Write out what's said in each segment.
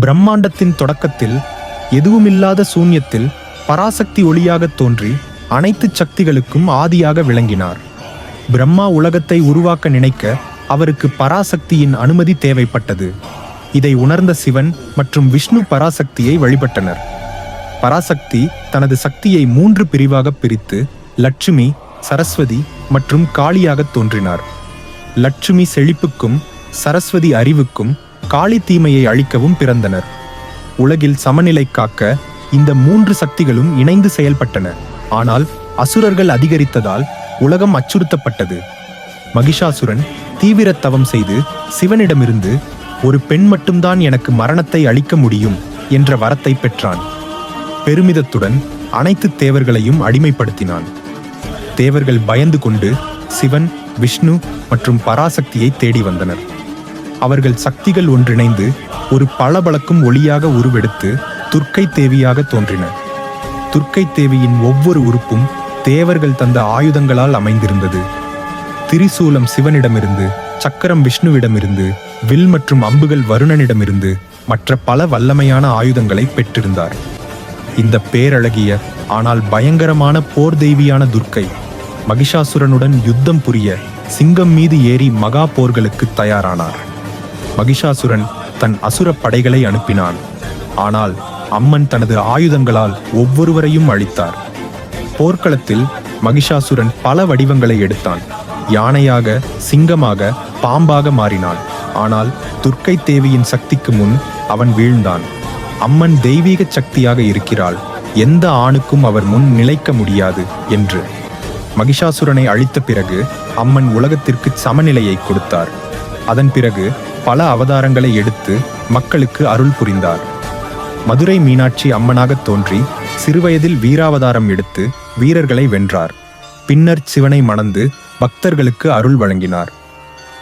பிரம்மாண்டத்தின் தொடக்கத்தில் எதுவுமில்லாத சூன்யத்தில் பராசக்தி ஒளியாகத் தோன்றி அனைத்து சக்திகளுக்கும் ஆதியாக விளங்கினார். பிரம்மா உலகத்தை உருவாக்க நினைக்க அவருக்கு பராசக்தியின் அனுமதி தேவைப்பட்டது. இதை உணர்ந்த சிவன் மற்றும் விஷ்ணு பராசக்தியை வழிபட்டனர். பராசக்தி தனது சக்தியை மூன்று பிரிவாக பிரித்து லட்சுமி சரஸ்வதி மற்றும் காளியாகத் தோன்றினார். லட்சுமி செழிப்புக்கும் சரஸ்வதி அறிவுக்கும் காளி தீமையை அழிக்கவும் பிறந்தனர். உலகில் சமநிலை காக்க இந்த மூன்று சக்திகளும் இணைந்து செயல்பட்டன. ஆனால் அசுரர்கள் அதிகரித்ததால் உலகம் அச்சுறுத்தப்பட்டது. மகிஷாசுரன் தீவிர தவம் செய்து சிவனிடமிருந்து ஒரு பெண் மட்டும்தான் எனக்கு மரணத்தை அளிக்க முடியும் என்ற வரத்தை பெற்றான். பெருமிதத்துடன் அனைத்து தேவர்களையும் அடிமைப்படுத்தினான். தேவர்கள் பயந்து கொண்டு சிவன் விஷ்ணு மற்றும் பராசக்தியை தேடி வந்தனர். அவர்கள் சக்திகள் ஒன்றிணைந்து ஒரு பளபளக்கும் ஒளியாக உருவெடுத்து துர்க்கை தேவியாக தோன்றின. துர்க்கை தேவியின் ஒவ்வொரு உறுப்பும் தேவர்கள் தந்த ஆயுதங்களால் அமைந்திருந்தது. திரிசூலம் சிவனிடமிருந்து சக்கரம் விஷ்ணுவிடமிருந்து வில் மற்றும் அம்புகள் வருணனிடமிருந்து மற்ற பல வல்லமையான ஆயுதங்களை பெற்றிருந்தார். இந்த பேரழகிய ஆனால் பயங்கரமான போர் தெய்வியான துர்க்கை மகிஷாசுரனுடன் யுத்தம் புரிய சிங்கம் மீது ஏறி மகா போர்களுக்கு தயாரானார். மகிஷாசுரன் தன் அசுரப் படைகளை அனுப்பினான். ஆனால் அம்மன் தனது ஆயுதங்களால் ஒவ்வொருவரையும் அழித்தார். போர்க்களத்தில் மகிஷாசுரன் பல வடிவங்களை எடுத்தான். யானையாக சிங்கமாக பாம்பாக மாறினான். ஆனால் துர்க்கை தேவியின் சக்திக்கு முன் அவன் வீழ்ந்தான். அம்மன் தெய்வீக சக்தியாக இருக்கிறாள். எந்த ஆணுக்கும் அவர் முன் நிலைக்க முடியாது என்று. மகிஷாசுரனை அழித்த பிறகு அம்மன் உலகத்திற்கு சமநிலையை கொடுத்தார். அதன் பிறகு பல அவதாரங்களை எடுத்து மக்களுக்கு அருள் புரிந்தார். மதுரை மீனாட்சி அம்மனாகத் தோன்றி சிறுவயதில் வீராவதாரம் எடுத்து வீரர்களை வென்றார். பின்னர் சிவனை மணந்து பக்தர்களுக்கு அருள் வழங்கினார்.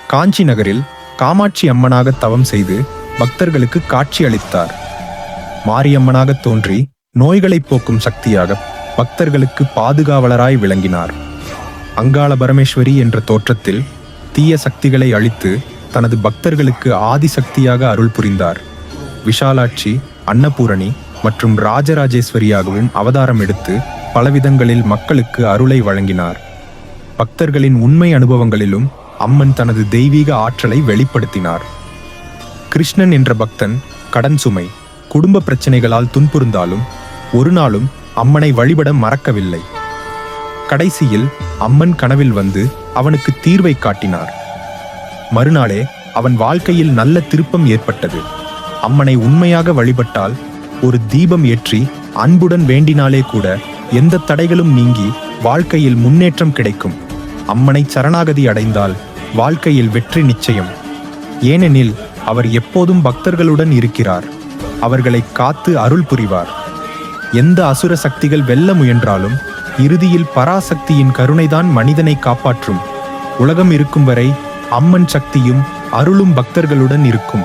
காஞ்சி நகரில் காமாட்சி அம்மனாக தவம் செய்து பக்தர்களுக்கு காட்சி அளித்தார். மாரியம்மனாக தோன்றி நோய்களை போக்கும் சக்தியாக பக்தர்களுக்கு பாதுகாவலராய் விளங்கினார். அங்காள பரமேஸ்வரி என்ற தோற்றத்தில் தீய சக்திகளை அழித்து தனது பக்தர்களுக்கு ஆதிசக்தியாக அருள் புரிந்தார். விஷாலாட்சி அன்னபூரணி மற்றும் ராஜராஜேஸ்வரியாகவும் அவதாரம் எடுத்து பலவிதங்களில் மக்களுக்கு அருளை வழங்கினார். பக்தர்களின் உண்மை அனுபவங்களிலும் அம்மன் தனது தெய்வீக ஆற்றலை வெளிப்படுத்தினார். கிருஷ்ணன் என்ற பக்தன் கடன் சுமை குடும்ப பிரச்சனைகளால் துன்புறுந்தாலும் ஒரு நாளும் அம்மனை வழிபட மறக்கவில்லை. கடைசியில் அம்மன் கனவில் வந்து அவனுக்கு தீர்வை காட்டினார். மறுநாளே அவன் வாழ்க்கையில் நல்ல திருப்பம் ஏற்பட்டது. அம்மனை உண்மையாக வழிபட்டால் ஒரு தீபம் ஏற்றி அன்புடன் வேண்டினாலே கூட எந்த தடைகளும் நீங்கி வாழ்க்கையில் முன்னேற்றம் கிடைக்கும். அம்மனை சரணாகதி அடைந்தால் வாழ்க்கையில் வெற்றி நிச்சயம். ஏனெனில் அவர் எப்போதும் பக்தர்களுடன் இருக்கிறார். அவர்களை காத்து அருள் புரிவார். எந்த அசுர சக்திகள் வெல்ல முயன்றாலும் இறுதியில் பராசக்தியின் கருணைதான் மனிதனை காப்பாற்றும். உலகம் இருக்கும் வரை அம்மன் சக்தியும் அருளும் பக்தர்களுடன் இருக்கும்.